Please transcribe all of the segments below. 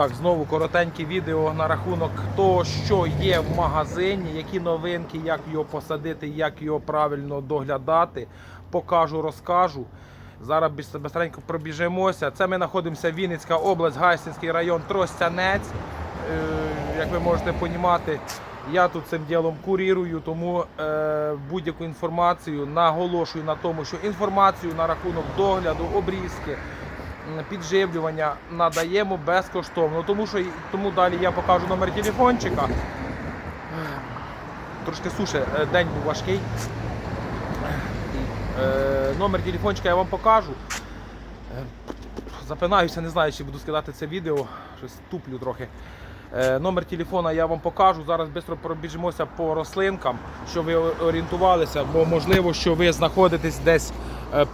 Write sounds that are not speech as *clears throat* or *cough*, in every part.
Так, знову коротеньке відео на рахунок того, що є в магазині, які новинки, як його посадити, як його правильно доглядати. Покажу, розкажу. Зараз бистренько пробіжимося. Це ми знаходимося Вінницька область, Гайсинський район, Тростянець. Е, Як ви можете розуміти, я тут цим ділом курірую, тому е, будь-яку інформацію наголошую на тому, що інформацію на рахунок догляду, обрізки, підживлювання надаємо безкоштовно. Тому що тому далі я покажу номер телефончика. Трошки суше, день був важкий. Е, Номер телефончика я вам покажу. Е, Запинаюся, не знаю, чи буду скидати це відео. Щось туплю трохи. Е, Номер телефона я вам покажу. Зараз швидко пробіжимося по рослинкам, щоб ви орієнтувалися, бо можливо, що ви знаходитесь десь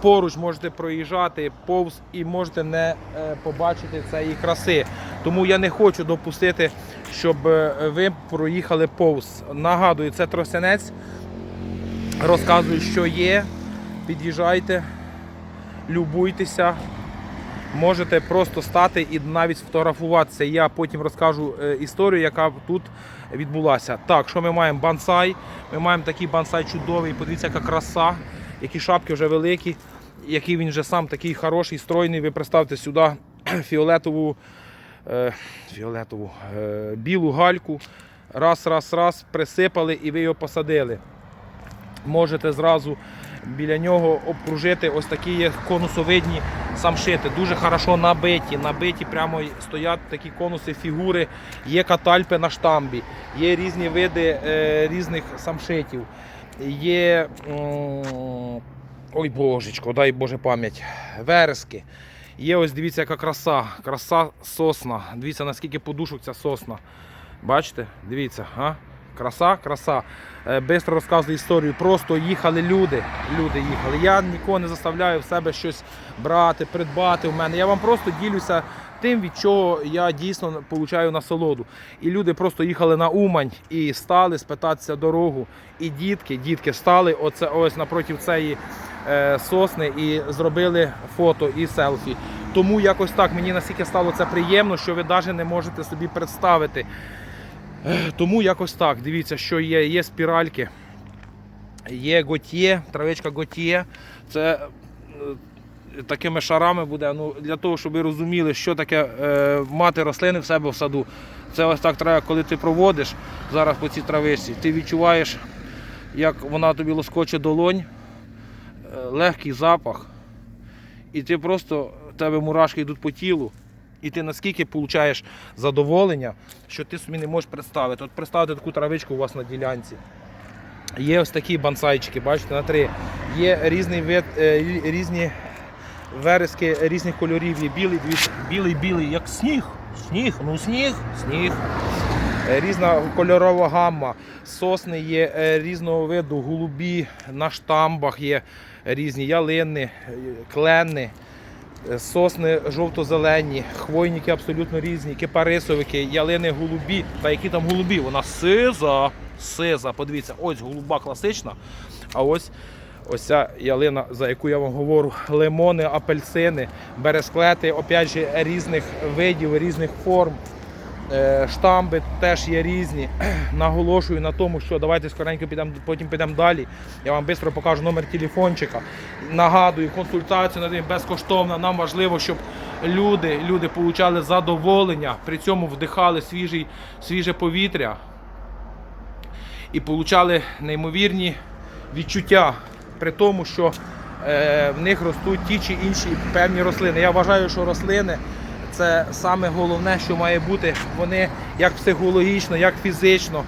поруч, можете проїжджати повз і можете не е, побачити цієї краси. Тому я не хочу допустити, щоб е, ви проїхали повз. Нагадую, це тросянець. Розказую, що є. Під'їжджайте, любуйтеся. Можете просто стати і навіть сфотографуватися. Я потім розкажу е, історію, яка тут відбулася. Так, що ми маємо? Бансай. Ми маємо такий бансай чудовий. Подивіться, яка краса, які шапки вже великі, який він вже сам такий хороший, стройний. Ви представте сюди *clears throat* фіолетову, е, фіолетову е, білу гальку. Раз, раз, раз, присипали і ви його посадили. Можете зразу біля нього обкружити ось такі конусовидні самшити. Дуже хорошо набиті. Набиті прямо стоять такі конуси, фігури. Є катальпи на штамбі, є різні види е, різних самшитів. Є. Ой божечко, дай Боже пам'ять. Верески. Є ось дивіться, яка краса. Краса сосна. Дивіться, наскільки подушок ця сосна. Бачите? Дивіться, а? Краса, краса. Е, Бистро розказую історію. Просто їхали люди. Люди їхали. Я нікого не заставляю в себе щось брати, придбати в мене. Я вам просто ділюся тим, від чого я дійсно получаю насолоду. І люди просто їхали на Умань і стали спитатися дорогу. І дітки, дітки стали оце ось напроти цієї е, сосни і зробили фото і селфі. Тому якось так мені настільки стало це приємно, що ви навіть не можете собі представити. Е, Тому якось так. Дивіться, що є. Є спіральки, є готє, травичка готє. Це е, такими шарами буде. Ну, для того, щоб ви розуміли, що таке е, мати рослини в себе в саду. Це ось так треба, коли ти проводиш зараз по цій травичці, ти відчуваєш, як вона тобі лоскоче долонь, е, легкий запах. І ти просто, в тебе мурашки йдуть по тілу. І ти наскільки получаєш задоволення, що ти собі не можеш представити. От представте таку травичку у вас на ділянці. Є ось такі бонсайчики, бачите, на три. Є різний вид, е, різні верески різних кольорів. Є білий, дивіться, білий, білий, як сніг. Сніг, ну сніг, сніг. Е, Різна кольорова гамма. Сосни є е, різного виду, голубі, на штамбах є різні ялини, е, клени. Сосни жовто-зелені, хвойники абсолютно різні, кипарисовики, ялини голубі. Та які там голубі? Вона сиза. Сиза. Подивіться, ось голуба класична. А ось ось ця ялина, за яку я вам говорю, лимони, апельсини, бересклети, опять же, різних видів, різних форм. Е, Штамби теж є різні. *clears throat* Наголошую на тому, що давайте скоренько підемо, потім підемо далі. Я вам швидко покажу номер телефончика. Нагадую, консультація над ним безкоштовна. Нам важливо, щоб люди, люди получали задоволення, при цьому вдихали свіжий, свіже повітря і получали неймовірні відчуття при тому, що е, в них ростуть ті чи інші певні рослини. Я вважаю, що рослини це саме головне, що має бути. Вони як психологічно, як фізично,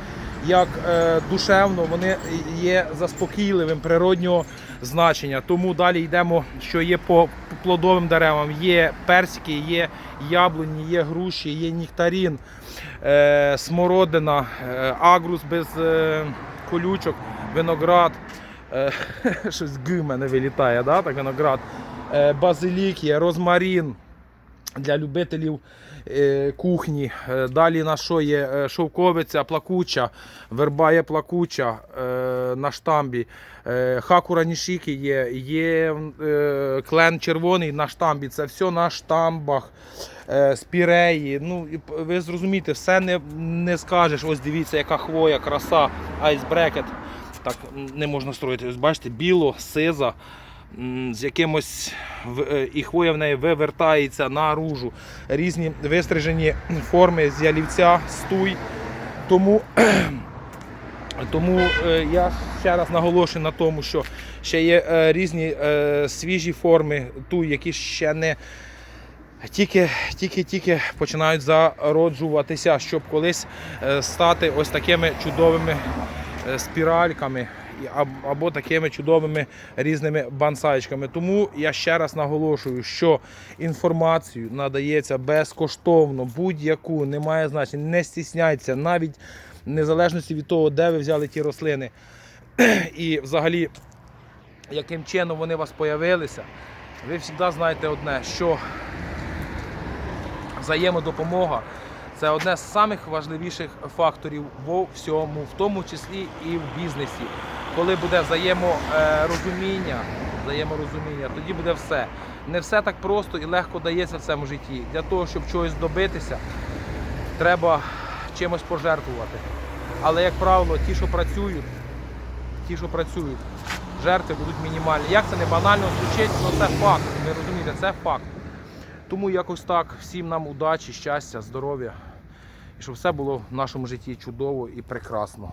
як е, душевно, вони є заспокійливим природнього значення. Тому далі йдемо, що є по плодовим деревам. Є персики, є яблуні, є груші, є нектарін, е, смородина, агрус без колючок, виноград. Е, *laughs* щось г в мене вилітає, да? так виноград. Е, базилік є, розмарін для любителів е, кухні. Далі на що є шовковиця плакуча, верба є плакуча на штамбі. Е, Хакура Нішіки є, є клен червоний на штамбі. Це все на штамбах, спіреї. Ну, ви зрозумієте, все не, не скажеш. Ось дивіться, яка хвоя, краса, айсбрекет. Так не можна строїти. Ось бачите, біло, сиза. З якимось е, і хвоя в неї вивертається наружу. Різні вистрижені форми з ялівця, стуй. Тому *clears throat* тому е, я ще раз наголошую на тому, що ще є е, різні свіжі форми, ту, які ще не тільки, тільки, тільки починають зароджуватися, щоб колись стати ось такими чудовими спіральками або такими чудовими різними бансайчками. Тому я ще раз наголошую, що інформацію надається безкоштовно, будь-яку, немає значення, не стісняйся, навіть в незалежності від того, де ви взяли ті рослини. І взагалі, яким чином вони у вас появилися, ви завжди знаєте одне, що взаємодопомога це одне з самих важливіших факторів во всьому, в тому числі і в бізнесі. Коли буде взаєморозуміння, взаєморозуміння, тоді буде все. Не все так просто і легко дається в цьому житті. Для того, щоб чогось добитися, треба чимось пожертвувати. Але, як правило, ті, що працюють, ті, що працюють, жертви будуть мінімальні. Як це не банально звучить, але це факт. Ви розумієте, це факт. Тому якось так. Всім нам удачі, щастя, здоров'я. І щоб все було в нашому житті чудово і прекрасно.